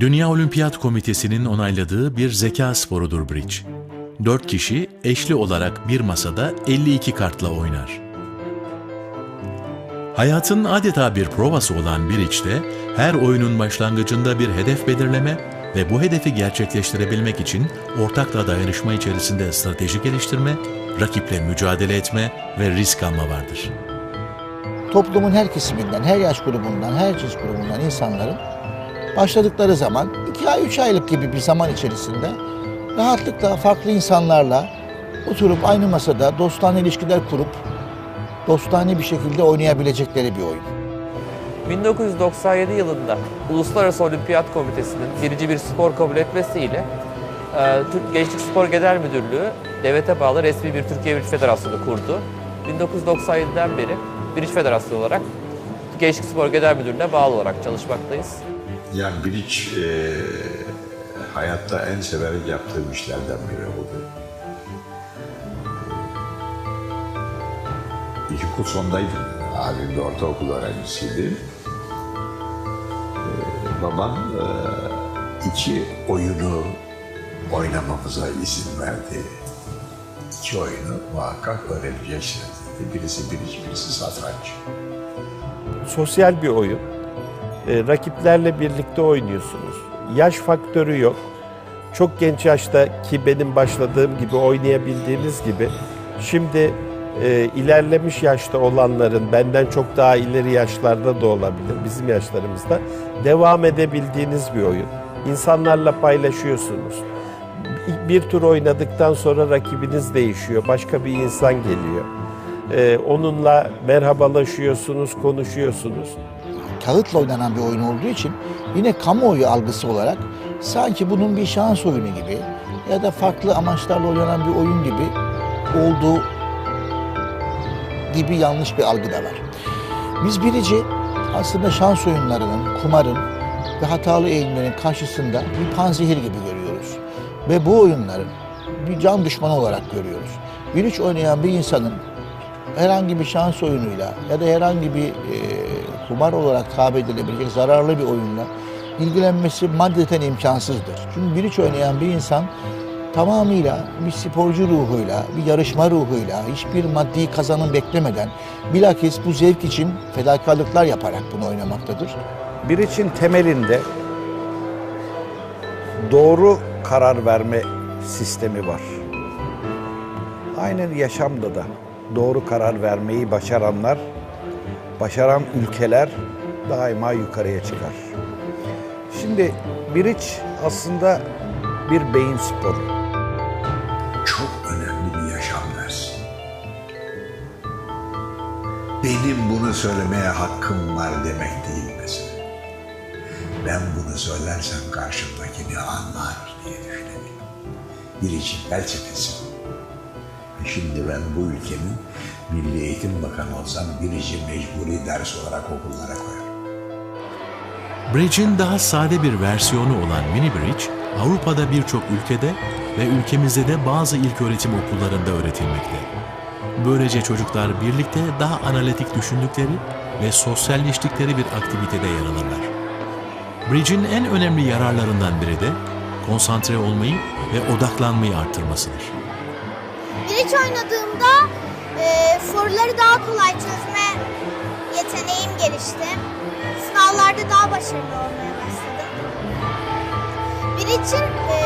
Dünya Olimpiyat Komitesi'nin onayladığı bir zeka sporudur bridge. Dört kişi eşli olarak bir masada 52 kartla oynar. Hayatın adeta bir provası olan bridge'de her oyunun başlangıcında bir hedef belirleme ve bu hedefi gerçekleştirebilmek için ortakla dayanışma içerisinde strateji geliştirme, rakiple mücadele etme ve risk alma vardır. toplumun her kesiminden, her yaş grubundan, her cins grubundan insanların başladıkları zaman 2 ay, 3 aylık gibi bir zaman içerisinde rahatlıkla farklı insanlarla oturup aynı masada dostane ilişkiler kurup dostane bir şekilde oynayabilecekleri bir oyun. 1997 yılında Uluslararası Olimpiyat Komitesi'nin birinci bir spor kabul etmesiyle e, Türk Gençlik Spor Genel Müdürlüğü devlete bağlı resmi bir Türkiye Bridge Federasyonu kurdu. 1997'den beri Bridge Federasyonu olarak Gençlik Spor Genel Müdürlüğü'ne bağlı olarak çalışmaktayız. Yani bridge e, hayatta en severek yaptığım işlerden biri oldu. İlkokul sondaydım. Abim de ortaokul öğrencisiydi. E, babam e, iki oyunu oynamamıza izin verdi. İki oyunu muhakkak öğreneceksiniz dedi. Birisi bridge, birisi satranç. sosyal bir oyun. E, rakiplerle birlikte oynuyorsunuz. Yaş faktörü yok. Çok genç yaşta ki benim başladığım gibi oynayabildiğiniz gibi şimdi e, ilerlemiş yaşta olanların benden çok daha ileri yaşlarda da olabilir bizim yaşlarımızda devam edebildiğiniz bir oyun. İnsanlarla paylaşıyorsunuz. Bir tur oynadıktan sonra rakibiniz değişiyor. Başka bir insan geliyor. E, onunla merhabalaşıyorsunuz, konuşuyorsunuz. Kağıtla oynanan bir oyun olduğu için yine kamuoyu algısı olarak sanki bunun bir şans oyunu gibi ya da farklı amaçlarla oynanan bir oyun gibi olduğu gibi yanlış bir algı da var. Biz birici aslında şans oyunlarının, kumarın ve hatalı eğilimlerin karşısında bir panzehir gibi görüyoruz. Ve bu oyunların bir can düşmanı olarak görüyoruz. Biriç oynayan bir insanın herhangi bir şans oyunuyla ya da herhangi bir e, kumar olarak tabir edilebilecek zararlı bir oyunla ilgilenmesi maddeten imkansızdır. Çünkü biriç oynayan bir insan tamamıyla bir sporcu ruhuyla, bir yarışma ruhuyla, hiçbir maddi kazanım beklemeden bilakis bu zevk için fedakarlıklar yaparak bunu oynamaktadır. Bir için temelinde doğru karar verme sistemi var. Aynen yaşamda da doğru karar vermeyi başaranlar, başaran ülkeler daima yukarıya çıkar. Şimdi biriç aslında bir beyin sporu. çok önemli bir yaşam dersi. Benim bunu söylemeye hakkım var demek değil mesela. Ben bunu söylersem karşımdakini anlar diye düşünebilirim. Bir için felsefesi Şimdi ben bu ülkenin Milli Eğitim Bakanı olsam bir için mecburi ders olarak okullara koyarım. Bridge'in daha sade bir versiyonu olan Mini Bridge, Avrupa'da birçok ülkede ve ülkemizde de bazı ilköğretim okullarında öğretilmekte. Böylece çocuklar birlikte daha analitik düşündükleri ve sosyalleştikleri bir aktivitede yer alırlar. Bridge'in en önemli yararlarından biri de konsantre olmayı ve odaklanmayı arttırmasıdır. Bridge oynadığımda e, soruları daha kolay çözme yeteneğim gelişti. Sınavlarda daha başarılı olmaya başladım. Bridge'in e,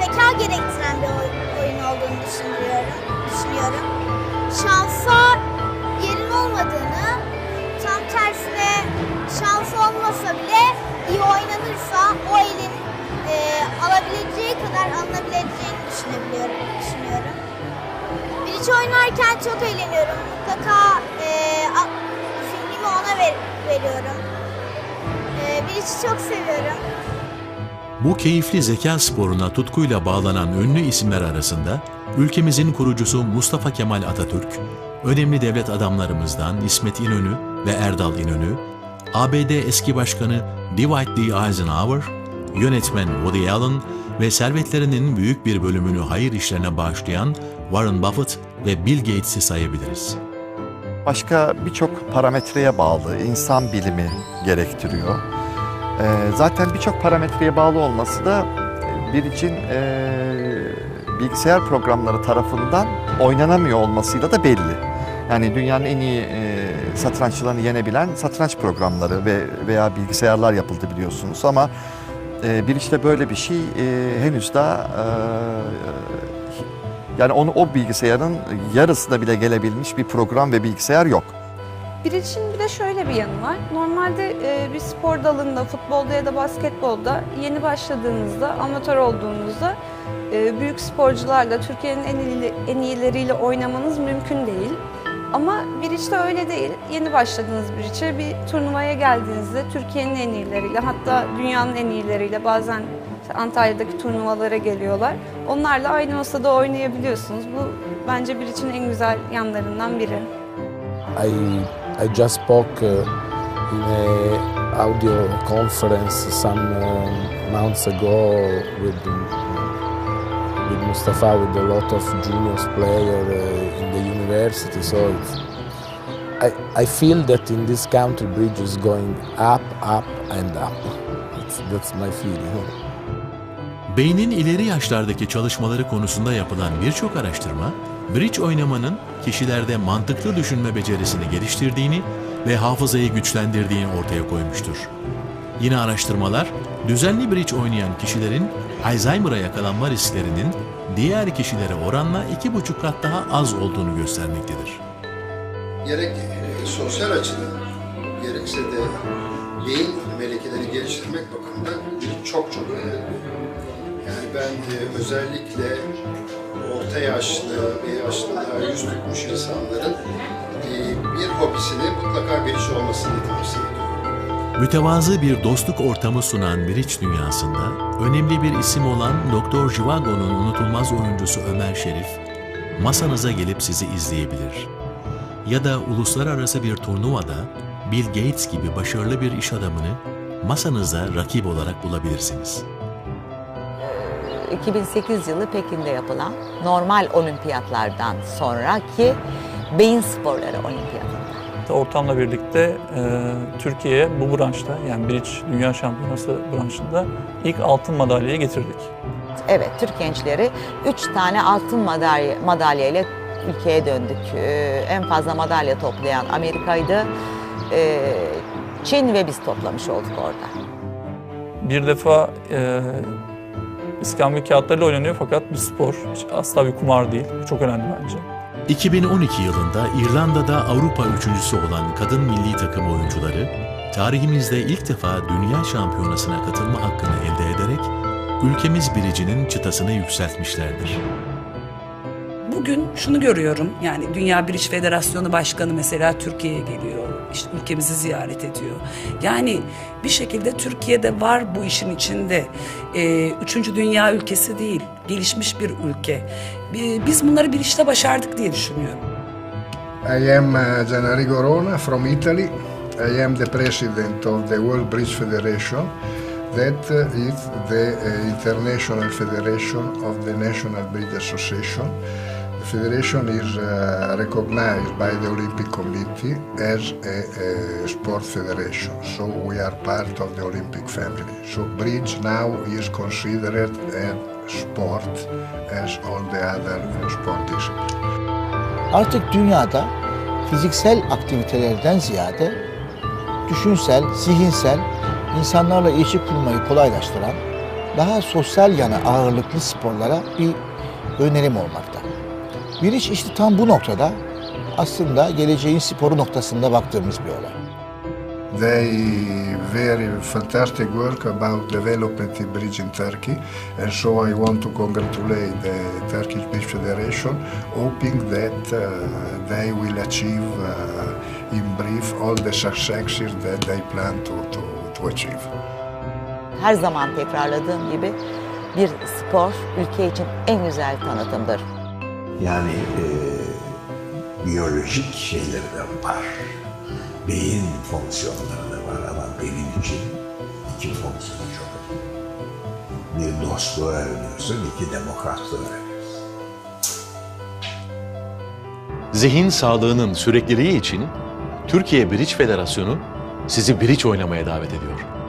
zeka gerektiren bir oy- oyun olduğunu düşünüyorum. düşünüyorum. Şansa yerin olmadığını, tam tersine şans olmasa bile iyi oynanırsa o elin e, alabileceği kadar alınabileceğini düşünebiliyorum, düşünüyorum. Oynarken çok eğleniyorum. Mutlaka e, ona ver, veriyorum. E, Bridge'i çok seviyorum. Bu keyifli zeka sporuna tutkuyla bağlanan ünlü isimler arasında ülkemizin kurucusu Mustafa Kemal Atatürk, önemli devlet adamlarımızdan İsmet İnönü ve Erdal İnönü, ABD eski başkanı Dwight D. Eisenhower, yönetmen Woody Allen ve servetlerinin büyük bir bölümünü hayır işlerine bağışlayan Warren Buffett ve Bill Gates'i sayabiliriz. başka birçok parametreye bağlı insan bilimi gerektiriyor. Ee, zaten birçok parametreye bağlı olması da bir için e, bilgisayar programları tarafından oynanamıyor olmasıyla da belli. Yani dünyanın en iyi e, satranççılarını yenebilen satranç programları ve veya bilgisayarlar yapıldı biliyorsunuz ama e, bir işte böyle bir şey henüz daha yani onu o bilgisayarın yarısına bile gelebilmiş bir program ve bilgisayar yok. Bir için bir de şöyle bir yanı var. Normalde e, bir spor dalında, futbolda ya da basketbolda yeni başladığınızda, amatör olduğunuzda e, büyük sporcularla, Türkiye'nin en, iyi, en iyileriyle oynamanız mümkün değil. Ama işte öyle değil. Yeni başladığınız içe bir turnuvaya geldiğinizde Türkiye'nin en iyileriyle, hatta dünyanın en iyileriyle bazen Antalya'daki turnuvalara geliyorlar. Onlarla aynı masada oynayabiliyorsunuz. Bu bence bir için en güzel yanlarından biri. I I just spoke uh, in a audio conference some um, months ago with with Mustafa with a lot of juniors player uh, in the university. So I I feel that in this country bridge is going up, up and up. That's my feeling. Beynin ileri yaşlardaki çalışmaları konusunda yapılan birçok araştırma, bridge oynamanın kişilerde mantıklı düşünme becerisini geliştirdiğini ve hafızayı güçlendirdiğini ortaya koymuştur. Yine araştırmalar, düzenli bridge oynayan kişilerin Alzheimer'a yakalanma risklerinin diğer kişilere oranla iki buçuk kat daha az olduğunu göstermektedir. gerek e, sosyal açıdan gerekse de beyin melekeleri geliştirmek bakımından çok çok önemli. Ben e, özellikle orta yaşlı ve yaşlılara yüz tutmuş insanların e, bir hobisini mutlaka iş olmasını tavsiye ediyorum. Mütevazı bir dostluk ortamı sunan bridge dünyasında önemli bir isim olan Doktor Jivago'nun unutulmaz oyuncusu Ömer Şerif masanıza gelip sizi izleyebilir. Ya da uluslararası bir turnuvada Bill Gates gibi başarılı bir iş adamını masanızda rakip olarak bulabilirsiniz. 2008 yılı Pekin'de yapılan normal olimpiyatlardan sonraki beyin sporları olimpiyatı. Ortamla birlikte e, Türkiye'ye bu branşta yani Bridge Dünya Şampiyonası branşında ilk altın madalyayı getirdik. Evet, Türk gençleri 3 tane altın madalya, madalya ile ülkeye döndük. Ee, en fazla madalya toplayan Amerika'ydı. Ee, Çin ve biz toplamış olduk orada. Bir defa e, iskambil kağıtlarıyla oynanıyor fakat bir spor. Hiç asla bir kumar değil. Çok önemli bence. 2012 yılında İrlanda'da Avrupa üçüncüsü olan kadın milli takım oyuncuları, tarihimizde ilk defa dünya şampiyonasına katılma hakkını elde ederek ülkemiz biricinin çıtasını yükseltmişlerdir. Bugün şunu görüyorum yani Dünya Bridge Federasyonu Başkanı mesela Türkiye'ye geliyor. işte ülkemizi ziyaret ediyor. Yani bir şekilde Türkiye'de var bu işin içinde. Ee, üçüncü dünya ülkesi değil, gelişmiş bir ülke. Bi- Biz bunları bir işte başardık diye düşünüyorum. I am uh, Gianrigo Rona from Italy. I am the president of the World Bridge Federation. That uh, is the uh, International Federation of the National Bridge Association. The federation is uh, recognized by the Olympic Committee as a, a sport federation. So we are part of the Olympic family. So bridge now is considered a sport as all the other sport disciplines. Artık dünyada fiziksel aktivitelerden ziyade düşünsel, zihinsel, insanlarla ilişki kurmayı kolaylaştıran daha sosyal yana ağırlıklı sporlara bir önerim olmakta. Bir iş işte tam bu noktada aslında geleceğin sporu noktasında baktığımız bir olay. They very fantastic work about development in bridge in Turkey, and so I want to congratulate the Turkish Bridge Federation, hoping that uh, they will achieve, uh, in brief, all the successes that they plan to, to, to achieve. Her zaman tekrarladığım gibi bir spor ülke için en güzel tanıtımdır. Yani e, biyolojik şeyleri de var. Beyin fonksiyonları da var ama benim için iki fonksiyonu çok önemli. Bir dostluğu öğreniyorsun, iki demokratlığı öğreniyorsun. Zihin sağlığının sürekliliği için Türkiye Bridge Federasyonu sizi bridge oynamaya davet ediyor.